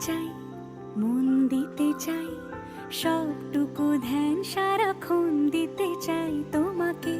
চাই, মন দিতে চাই, সবটুকু ধ্যান সারাক্ষণ দিতে চাই তোমাকে।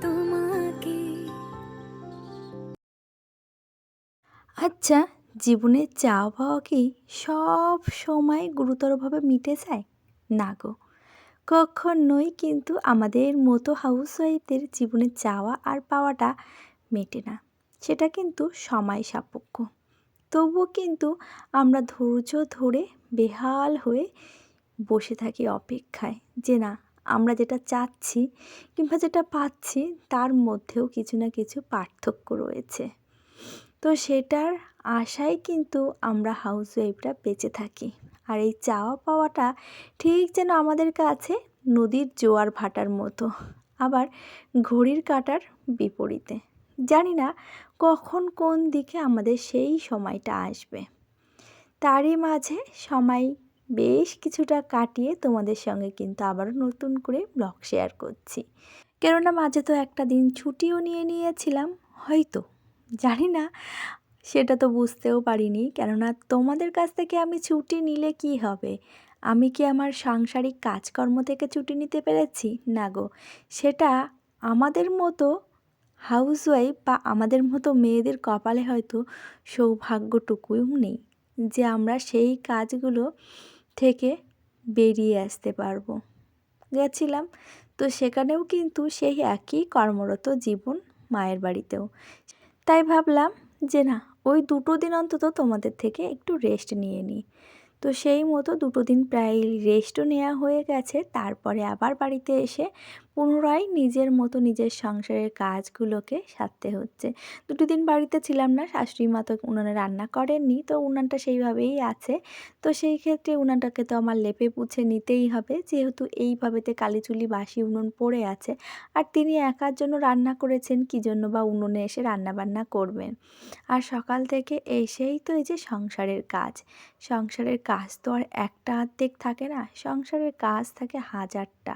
তোমাকে। আচ্ছা জীবনে চাওয়া পাওয়া কি সব সময় গুরুতরভাবে মিটে যায়? না গো। কখনোই কিন্তু আমাদের মতো হাউসওয়াইফদের জীবনে চাওয়া আর পাওয়াটা মেটে না। সেটা কিন্তু সময় সাপেক্ষ। তবুও কিন্তু আমরা ধৈর্য ধরে বেহাল হয়ে বসে থাকি অপেক্ষায় যে না, আমরা যেটা চাচ্ছি কিংবা যেটা পাচ্ছি তার মধ্যেও কিছু না কিছু পার্থক্য রয়েছে। তো সেটার আশায় কিন্তু আমরা হাউস ওয়াইফরা বেঁচে থাকি। আর এই চাওয়া পাওয়াটা ঠিক যেন আমাদের কাছে নদীর জোয়ার ভাটার মতো, আবার ঘড়ির কাটার বিপরীতে। জানি না কখন কোন দিকে আমাদের সেই সময়টা আসবে। তারই মাঝে সময় বেশ কিছুটা কাটিয়ে তোমাদের সঙ্গে কিন্তু আবারও নতুন করে ব্লগ শেয়ার করছি। কেননা মাঝে তো একটা দিন ছুটিও নিয়ে নিয়েছিলাম, হয়তো। জানি না, সেটা তো বুঝতেও পারিনি। কেননা তোমাদের কাছ থেকে আমি ছুটি নিলে কি হবে? আমি কি আমার সাংসারিক কাজকর্ম থেকে ছুটি নিতে পেরেছি? না গো, সেটা আমাদের মতো হাউসওয়াইফ বা আমাদের মতো মেয়েদের কপালে হয়তো সৌভাগ্যটুকুও নেই যে আমরা সেই কাজগুলো থেকে বেরিয়ে আসতে পারব। গেছিলাম, তো সেখানেও কিন্তু সেই একই কর্মরত জীবন মায়ের বাড়িতেও। তাই ভাবলাম যে না, ওই দুটো দিন অন্তত তোমাদের থেকে একটু রেস্ট নিয়ে নিই। তো সেই মতো দুটো দিন প্রায় রেস্টও নেওয়া হয়ে গেছে, তারপরে আবার বাড়িতে এসে পুনরায় নিজের মতো নিজের সংসারের কাজগুলোকে সারতে হচ্ছে। দুটো দিন বাড়িতে ছিলাম না, শাশুড়ি মা তো উনানে রান্না করেননি, তো উনানটা সেইভাবেই আছে। তো সেই ক্ষেত্রে উনানটাকে তো আমার লেপে পুছে নিতেই হবে, যেহেতু এইভাবেতে কালিচুলি বাসি উনুন পড়ে আছে। আর তিনি একার জন্য রান্না করেছেন, কী জন্য বা উনুনে এসে রান্না বান্না করবেন? আর সকাল থেকে এসেই তো এই যে সংসারের কাজ। সংসারের কাজ তো আর একটা অর্ধেক থাকে না, সংসারের কাজ থাকে হাজারটা।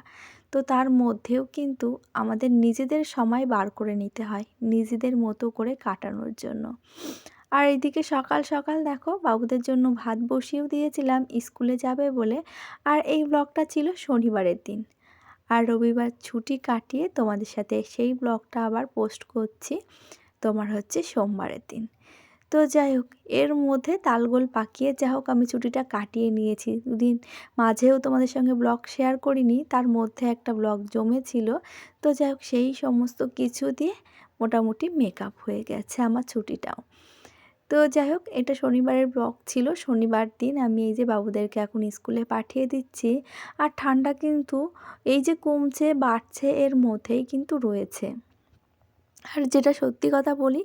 তো তার মধ্যেও কিন্তু আমাদের নিজেদের সময় বার করে নিতে হয়, নিজেদের মতো করে কাটানোর জন্য। আর এদিকে সকাল সকাল দেখো বাবুদের জন্য ভাত বসিয়েও দিয়েছিলাম, স্কুলে যাবে বলে। আর এই ব্লগটা ছিল শনিবারের দিন। আর রবিবার ছুটি কাটিয়ে তোমাদের সাথে সেই ব্লগটা আবার পোস্ট করছি, তোমার হচ্ছে সোমবারের দিন। তো যাই হোক, এর মধ্যে তালগোল পাকিয়ে, যা হোক আমি ছুটিটা কাটিয়ে নিয়েছি। দুদিন মাঝেও তোমাদের সঙ্গে ব্লগ শেয়ার করিনি, তার মধ্যে একটা ব্লগ জমেছিল। তো যাই হোক, সেই সমস্ত কিছু দিয়ে মোটামুটি মেকআপ হয়ে গেছে আমার ছুটিটাও। তো যাই হোক, এটা শনিবারের ব্লগ ছিল। শনিবার দিন আমি এই যে বাবুদেরকে এখন স্কুলে পাঠিয়ে দিচ্ছি। আর ঠান্ডা কিন্তু এই যে কমছে, বাড়ছে, এর মধ্যেই কিন্তু রয়েছে। আর যেটা সত্যি কথা বলি,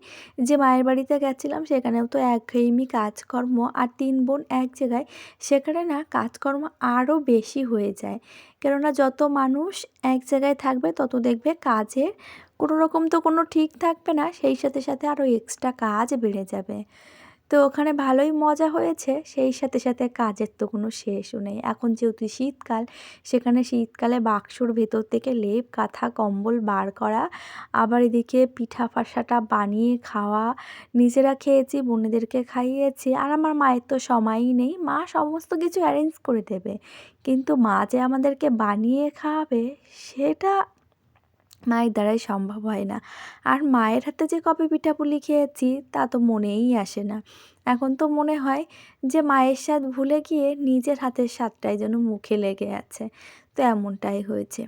যে মায়ের বাড়িতে গেছিলাম সেখানেও তো একঘেয়েমি কাজকর্ম আর তিন বোন এক জায়গায়, সেখানে না কাজকর্ম আরও বেশি হয়ে যায়। কেননা যত মানুষ এক জায়গায় থাকবে তত দেখবে কাজের কোনো রকম তো কোনো ঠিক থাকবে না, সেই সাথে সাথে আরও এক্সট্রা কাজ বেড়ে যাবে। তো ওখানে ভালোই মজা হয়েছে। সেই সাথে সাথে কাজের তো কোনো শেষও নেই। এখন যেহেতু শীতকাল, সেখানে শীতকালে বাক্সর ভেতর থেকে লেপ, কাঁথা, কম্বল বার করা, আবার এদিকে পিঠা ফাঁসাটা বানিয়ে খাওয়া, নিজেরা খেয়েছি বোনেদেরকে খাইয়েছি, আর আমার মায়ের তো সময়ই নেই। মা সমস্ত কিছু অ্যারেঞ্জ করে দেবে। কিন্তু মা যে আমাদেরকে বানিয়ে খাওয়াবে, সেটা মায়ের দ্বারাই সম্ভব হয় না। আর মায়ের হাতে যে কবে পিঠাপুলি খেয়েছি তা তো মনেই আসে না। এখন তো মনে হয় যে মায়ের স্বাদ ভুলে গিয়ে নিজের হাতের স্বাদটাই যেন মুখে লেগে আছে। তো এমনটাই হয়েছে।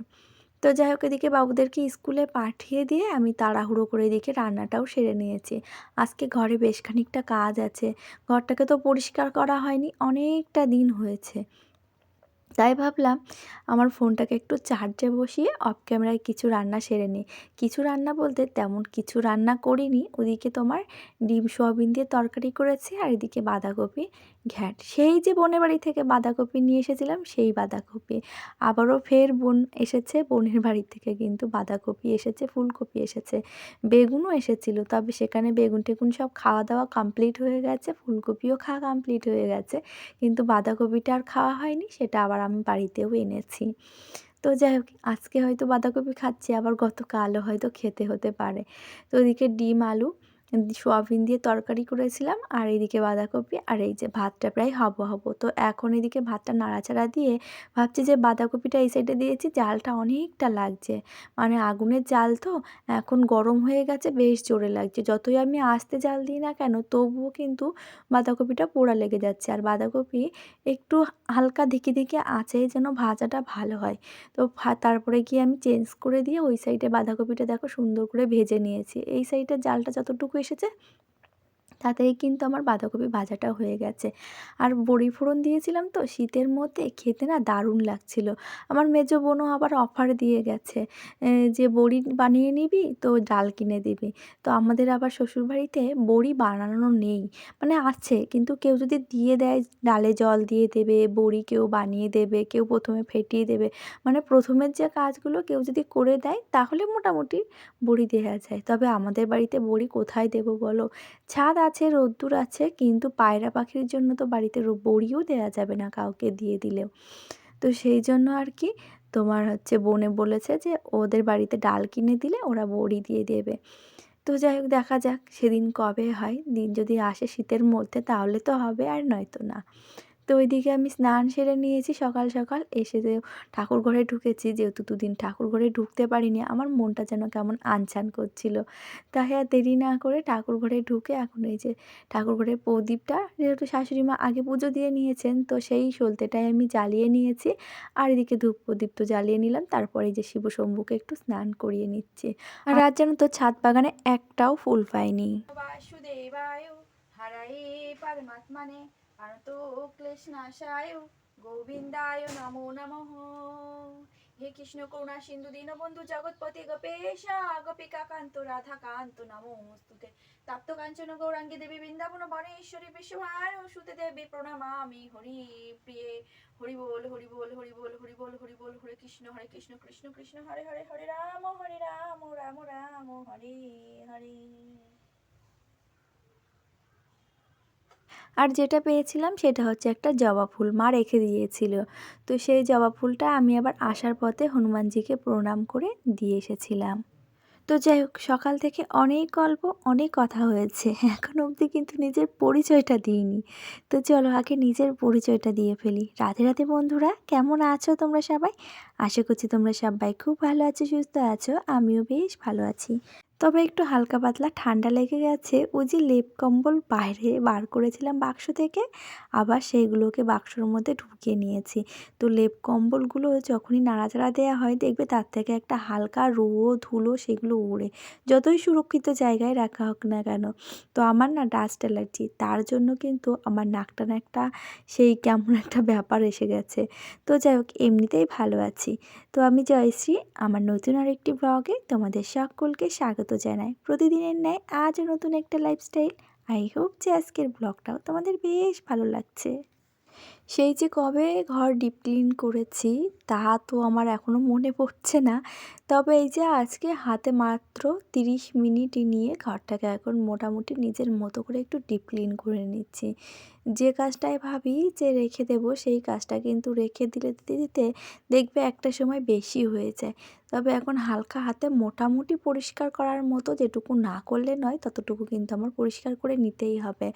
তো যাই হোক, এদিকে বাবুদেরকে স্কুলে পাঠিয়ে দিয়ে আমি তাড়াহুড়ো করে এদিকে রান্নাটাও সেরে নিয়েছি। আজকে ঘরে বেশ খানিকটা কাজ আছে। ঘরটাকে তো পরিষ্কার করা হয়নি, অনেকটা দিন হয়েছে। তাই ভাবলাম আমার ফোনটাকে একটু চার্জে বসিয়ে অফ ক্যামেরায় কিছু রান্না সেরে নিই। কিছু রান্না বলতে তেমন কিছু রান্না করিনি। ওদিকে তোমার ডিম, সোয়াবিন দিয়ে তরকারি করেছি আর এদিকে বাঁধাকপি ঘ্যাট। সেই যে বোনের বাড়ি থেকে বাঁধাকপি নিয়ে এসেছিলাম, সেই বাঁধাকপি। আবারও ফের বোন এসেছে, বোনের বাড়ি থেকে কিন্তু বাঁধাকপি এসেছে, ফুলকপি এসেছে, বেগুনও এসেছিল। তবে সেখানে বেগুন টেগুন সব খাওয়া দাওয়া কমপ্লিট হয়ে গেছে, ফুলকপিও খাওয়া কমপ্লিট হয়ে গেছে। কিন্তু বাঁধাকপিটা আর খাওয়া হয়নি, সেটা আবার আমি বাড়িতেও এনেছি। তো যাই হোক, আজকে হয়তো বাঁধাকপি খাচ্ছি, আবার গতকালও হয়তো খেতে হতে পারে। তো ওদিকে ডিম, আলু সোয়াবিন দিয়ে তরকারি করেছিলাম আর এইদিকে বাঁধাকপি আর এই যে ভাতটা প্রায় হব হব। তো এখন এদিকে ভাতটা নাড়াচাড়া দিয়ে ভাবছি যে বাঁধাকপিটা এই সাইডে দিয়েছি, জালটা অনেকটা লাগছে। মানে আগুনের জাল তো, এখন গরম হয়ে গেছে, বেশ জোরে লাগছে। যতই আমি আস্তে জাল দিই না কেন, তবুও কিন্তু বাঁধাকপিটা পোড়া লেগে যাচ্ছে। আর বাঁধাকপি একটু হালকা ধিকে ধিকে আঁচে যেন ভাজাটা ভালো হয়। তো তারপরে গিয়ে আমি চেঞ্জ করে দিয়ে ওই সাইডে বাঁধাকপিটা দেখো সুন্দর করে ভেজে নিয়েছি। এই সাইডে জালটা যতটুকু এসেছে। তাতেই কিন্তু আমার বাঁধাকপি ভাজাটা হয়ে গেছে। আর বড়ি ফোড়ন দিয়েছিলাম তো, শীতের মধ্যে খেতে না দারুণ লাগছিল। আমার মেজো বোনও আবার অফার দিয়ে গেছে। যে বড়ি বানিয়ে নিবি তো ডাল কিনে দিবি। তো আমাদের আবার শ্বশুরবাড়িতে বড়ি বানানো নেই। মানে আছে, কিন্তু কেউ যদি দিয়ে দেয়, ডালে জল দিয়ে দেবে, বড়ি কেউ বানিয়ে দেবে, কেউ প্রথমে ফেটিয়ে দেবে। মানে প্রথমের যে কাজগুলো কেউ যদি করে দেয়, তাহলে মোটামুটি বড়ি দেওয়া যায়। তবে আমাদের বাড়িতে বড়ি কোথায় দেবো বলো? ছাদ আছে, রোদ্দুর আছে, কিন্তু পায়রা পাখির জন্য তো বাড়িতে বড়িও দেওয়া যাবে না কাউকে দিয়ে দিলেও। তো সেই জন্য আর কি তোমার হচ্ছে বনে বলেছে যে ওদের বাড়িতে ডাল কিনে দিলে ওরা বড়ি দিয়ে দেবে। তো যাই হোক, দেখা যাক সেদিন কবে হয়। দিন যদি আসে শীতের মধ্যে তাহলে তো হবে, আর নয়তো না। তো ওইদিকে আমি স্নান সেরে নিয়েছি সকাল সকাল। এসে যে ঠাকুর ঘরে ঢুকেছি, যেহেতু দুদিন ঠাকুর ঘরে ঢুকতে পারিনি, আমার মনটা যেন কেমন আনছান করছিল। তাই আর হ্যাঁ, দেরি না করে ঠাকুর ঘরে ঢুকে এখন এই যে ঠাকুর ঘরের প্রদীপটা, যেহেতু শাশুড়ি মা আগে পুজো দিয়ে নিয়েছেন, তো সেই সলতেটাই আমি জ্বালিয়ে নিয়েছি। আর এদিকে ধূপ প্রদীপ তো জ্বালিয়ে নিলাম, তারপরে যে শিব শম্ভুকে একটু স্নান করিয়ে নিচ্ছে। আর রাত যেন তো ছাদ বাগানে একটাও ফুল পায়নি। বাসুদেবায় হারাই পারমাত্মানে అణతో క్లేశనాశాయ গোবিন্দায় নমো নমঃ হে কৃষ্ণ করুণা সিন্ধু দীনবন্ধু জগৎপতি গপেশা গপিকা কান্ত রাধা কান্ত নমস্তুতে তাপ্ত কাঞ্চন গৌরাঙ্গী দেবী বৃন্দাবন বনেশ্বরী বিশ্বভার সুতে দেবী প্রণামামি হরি প্রিয়ে হরি বল হরি বল হরি বল হরি বল হরি বল হরে কৃষ্ণ হরে কৃষ্ণ কৃষ্ণ কৃষ্ণ হরে হরে হরে রাম হরে রাম রাম রাম হরে হরে আর যেটা পেয়েছিলাম সেটা হচ্ছে একটা জবা ফুল মা রেখে দিয়েছিল। তো সেই জবা ফুলটা আমি আবার আসার পথে হনুমানজিকে প্রণাম করে দিয়ে এসেছিলাম। তো যাই হোক, সকাল থেকে অনেক গল্প, অনেক কথা হয়েছে। এখন অবধি কিন্তু নিজের পরিচয়টা দিইনি। তো চলো আগে নিজের পরিচয়টা দিয়ে ফেলি। রাধে রাধে বন্ধুরা, কেমন আছো তোমরা সবাই? আশা করছি তোমরা সবাই খুব ভালো আছো, সুস্থ আছো। আমিও বেশ ভালো আছি। তবে একটু হালকা পাতলা ঠান্ডা লেগে গেছে। ওই যে লেপ কম্বল বাইরে বার করেছিলাম বাক্স থেকে, আবার সেইগুলোকে বাক্সর মধ্যে ঢুকিয়ে নিয়েছি। তো লেপ কম্বলগুলো যখনই নাড়াচাড়া দেওয়া হয়, দেখবে তার থেকে একটা হালকা রুয়ো ধুলো সেগুলো উড়ে যতই সুরক্ষিত জায়গায় রাখা হোক না কেন। তো আমার না ডাস্ট অ্যালার্জি, তার জন্য কিন্তু আমার নাকটা না একটা সেই কেমন একটা ব্যাপার এসে গেছে। তো যাই হোক, এমনিতেই ভালো আছি। তো আমি জয়শ্রী, আমার নতুন আরেকটি ব্লগে তোমাদের সকলকে স্বাগত জানাই। প্রতিদিনের ন্যায় আজও নতুন একটা লাইফস্টাইল আই হোপ যে আজকের ব্লগটাও তোমাদের বেশ ভালো লাগছে। সেই যে কবে ঘর ডিপ ক্লিন করেছি, তা তো আমার এখনও মনে পড়ছে না। তবে এই যে আজকে হাতে মাত্র তিরিশ মিনিট নিয়ে ঘরটাকে এখন মোটামুটি নিজের মতো করে একটু ডিপ ক্লিন করে নিচ্ছি। যে কাজটায় ভাবি যে রেখে দেব, সেই কাজটা কিন্তু রেখে দিলে দিতে দিতে দেখবে একটা সময় বেশি হয়ে যায়। তবে এখন হালকা হাতে মোটামুটি পরিষ্কার করার মতো যেটুকু না করলে নয়, ততটুকু কিন্তু আমার পরিষ্কার করে নিতেই হবে।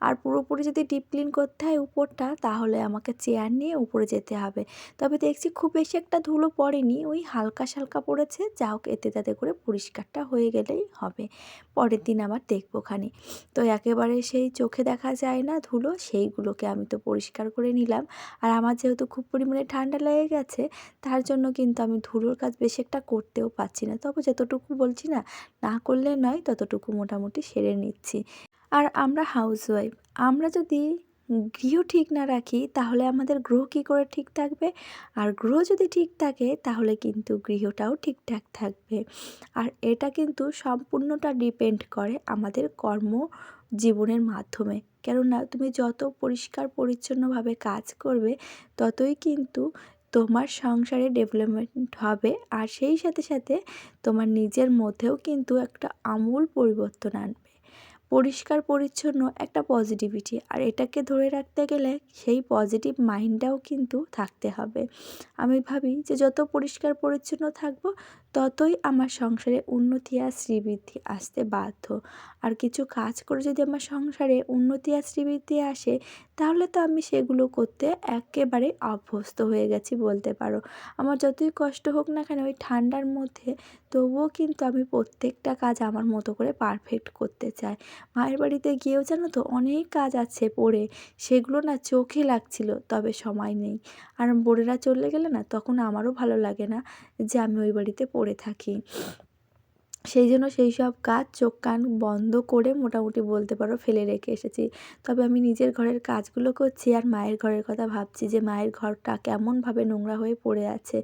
আর পুরোপুরি যদি ডিপ ক্লিন করতে হয় উপরটা, তাহলে আমাকে চেয়ার নিয়ে উপরে যেতে হবে। তবে দেখছি খুব বেশি একটা ধুলো পড়েনি, ওই হালকা সালকা পড়েছে, যা হোক এতে তাতে করে পরিষ্কারটা হয়ে গেলেই হবে। পরের দিন আবার দেখব খানি। তো একেবারে সেই চোখে দেখা যায় না ধুলো, সেইগুলোকে আমি তো পরিষ্কার করে নিলাম। আর আমার যেহেতু খুব পরিমাণে ঠান্ডা লেগে গেছে, তার জন্য কিন্তু আমি ধুলোর কাজ বেশি একটা করতেও পারছি না। তবে যতটুকু বলছি না না করলে নয়, ততটুকু মোটামুটি সেরে নিচ্ছি। আর আমরা হাউসওয়াইফ আমরা যদি গৃহ ঠিক না রাখি, তাহলে আমাদের গ্রহ কী করে ঠিক থাকবে? আর গ্রহ যদি ঠিক থাকে, তাহলে কিন্তু গৃহটাও ঠিকঠাক থাকবে। আর এটা কিন্তু সম্পূর্ণটা ডিপেন্ড করে আমাদের কর্ম জীবনের মাধ্যমে। কেননা তুমি যত পরিষ্কার, পরিচ্ছন্নভাবে কাজ করবে, ততই কিন্তু তোমার সংসারে ডেভেলপমেন্ট হবে। আর সেই সাথে সাথে তোমার নিজের মধ্যেও কিন্তু একটা আমূল পরিবর্তন আনবে। পরিষ্কার, পরিচ্ছন্ন একটা পজিটিভিটি আর এটাকে ধরে রাখতে গেলে সেই পজিটিভ মাইন্ডটাও কিন্তু থাকতে হবে। আমি ভাবি যে যত পরিষ্কার, পরিচ্ছন্ন থাকব ততই আমার সংসারে উন্নতি আর শ্রীবৃদ্ধি আসতে বাধ্য। আর কিছু কাজ করে যদি আমার সংসারে উন্নতি আর শ্রীবৃদ্ধি আসে, তাহলে তো আমি সেগুলো করতে একেবারে অভ্যস্ত হয়ে গেছি বলতে পারো। আমার যতই কষ্ট হোক না কেন, ওই ঠান্ডার মধ্যে তবুও কিন্তু আমি প্রত্যেকটা কাজ আমার মতো করে পারফেক্ট করতে চাই। মায়ের বাড়িতে গিয়েও জানো তো, অনেক কাজ আছে পড়ে, সেগুলো না চোখে লাগছিল, তবে সময় নেই। আর বোনেরা চলে গেলে না তখন আমারও ভালো লাগে না যে আমি ওই বাড়িতে পড়ে থাকি। সেই জন্য সেই সব কাজ চোখ কান বন্ধ করে মোটামুটি বলতে পারো ফেলে রেখে এসেছি। তবে আমি নিজের ঘরের কাজগুলো করছি আর মায়ের ঘরের কথা ভাবছি যে মায়ের ঘরটা কেমনভাবে নোংরা হয়ে পড়ে আছে।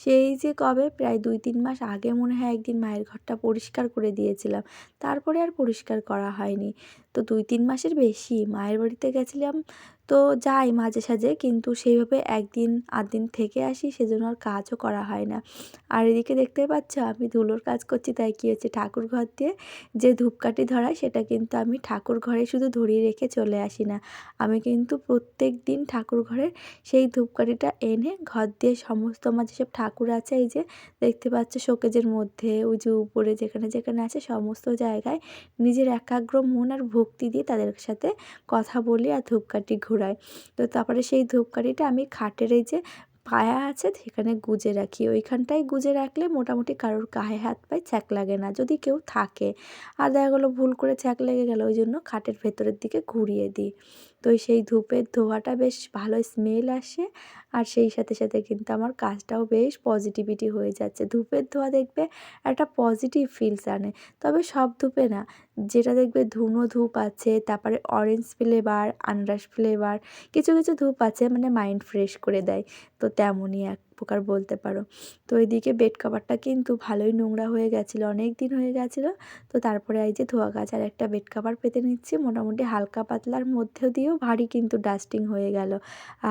সেই যে কবে প্রায় দুই তিন মাস আগে মনে হয় একদিন মায়ের ঘরটা পরিষ্কার করে দিয়েছিলাম। তারপরে আর পরিষ্কার করা হয়নি। তো দুই তিন মাসের বেশি মায়ের বাড়িতে গেছিলাম তো যাই মাঝে সাঝে কিন্তু সেইভাবে একদিন আধ দিন থেকে আসি সেজন্য আর কাজও করা হয় না। আর এদিকে দেখতে পাচ্ছ আমি ধুলোর কাজ করছি তাই কী হচ্ছে ঠাকুর ঘর দিয়ে যে ধূপকাঠি ধরায় সেটা কিন্তু আমি ঠাকুর ঘরে শুধু ধরিয়ে রেখে চলে আসি না। আমি কিন্তু প্রত্যেক দিন ঠাকুর ঘরে সেই ধূপকাঠিটা এনে ঘর দিয়ে সমস্ত আমার যেসব ঠাকুর আছে এই যে দেখতে পাচ্ছ শোকেজের মধ্যে, ওই যে উপরে যেখানে যেখানে আছে সমস্ত জায়গায় নিজের একাগ্র মন আর ভক্তি দিয়ে তাদের সাথে কথা বলি আর ধূপকাঠি ঘোরাই। তো তারপরে সেই ধূপকাঠিটা আমি খাটের এই যে পায়া আছে, সেখানে গুজে রাখি। ওইখানটায় গুজে রাখলে মোটামুটি কারোর গায়ে হাত পায়ে ছ্যাঁক লাগে না, যদি কেউ থাকে। আর দেখা গেলো ভুল করে ছ্যাঁক লেগে গেলো ওই জন্য খাটের ভেতরের দিকে ঘুরিয়ে দিই। তো সেই ধূপের ধোঁয়াটা বেশ ভালো স্মেল আসে। আর সেই সাথে সাথে কিন্তু আমার কাজটাও বেশ পজিটিভিটি হয়ে যাচ্ছে। ধূপের ধোঁয়া দেখবে একটা পজিটিভ ফিলস আনে। তবে সব ধূপে না, যেটা দেখবে ধুনো ধূপ আছে, তারপরে অরেঞ্জ ফ্লেভার আনারস ফ্লেভার কিছু কিছু ধূপ আছে মানে মাইন্ড ফ্রেশ করে দেয়। তো তেমনই এক প্রকার বলতে পারো। তো এদিকে বেড কাভারটা কিন্তু ভালোই নোংরা হয়ে গেছিল, অনেক দিন হয়ে গেছিল। তো তারপরে এই যে ধোয়া গাছ আর একটা বেড কাভার পেতে নিচ্ছি, মোটামুটি হালকা পাতলার মধ্যে দিয়েও ভারী কিন্তু ডাস্টিং হয়ে গেল।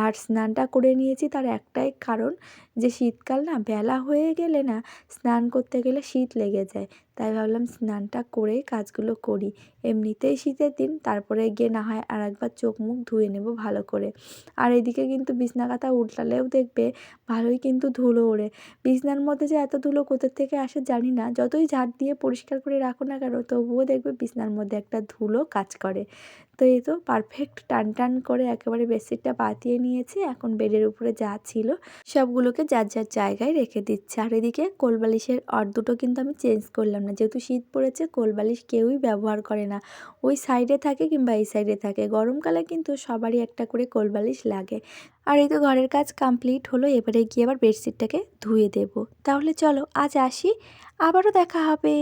আর স্নানটা করে নিয়েছি তার একটাই কারণ যে শীতকাল না বেলা হয়ে গেলে না স্নান করতে গেলে শীত লেগে যায়। তাই ভাবলাম স্নানটা করে কাজগুলো করি। এমনিতেই শীতের দিন, তারপরে গিয়ে না হয় আর একবার চোখ মুখ ধুয়ে নেব ভালো করে। আর এদিকে কিন্তু বিছনা কাঁথা উল্টালেও দেখবে ভালোই কিন্তু ধুলো ওড়ে। বিছনার মধ্যে যে এত ধুলো কোথার থেকে আসে জানি না। যতই ঝাড় দিয়ে পরিষ্কার করে রাখো না কেন, তবুও দেখবে বিছনার মধ্যে একটা ধুলো কাজ করে। তো এই তো পারফেক্ট টান টান করে একেবারে বেডশিটটা পাতিয়ে নিয়েছি। এখন বেডের উপরে যা ছিল সবগুলোকে যার যার জায়গায় রেখে দিচ্ছে। আর এদিকে কোলবালিশের অর দুটো কিন্তু আমি চেঞ্জ করলাম না। যেহেতু শীত পড়েছে, কোলবালিশ কেউই ব্যবহার করে না। ওই সাইডে থাকে কিংবা এই সাইডে থাকে। গরমকালে কিন্তু সবারই একটা করে কোলবালিশ লাগে। আর এই তো ঘরের কাজ কমপ্লিট হলো। এবারে গিয়ে আবার বেডশিটটাকে ধুয়ে দেব। তাহলে চলো আজ আসি। আবারও দেখা হবে।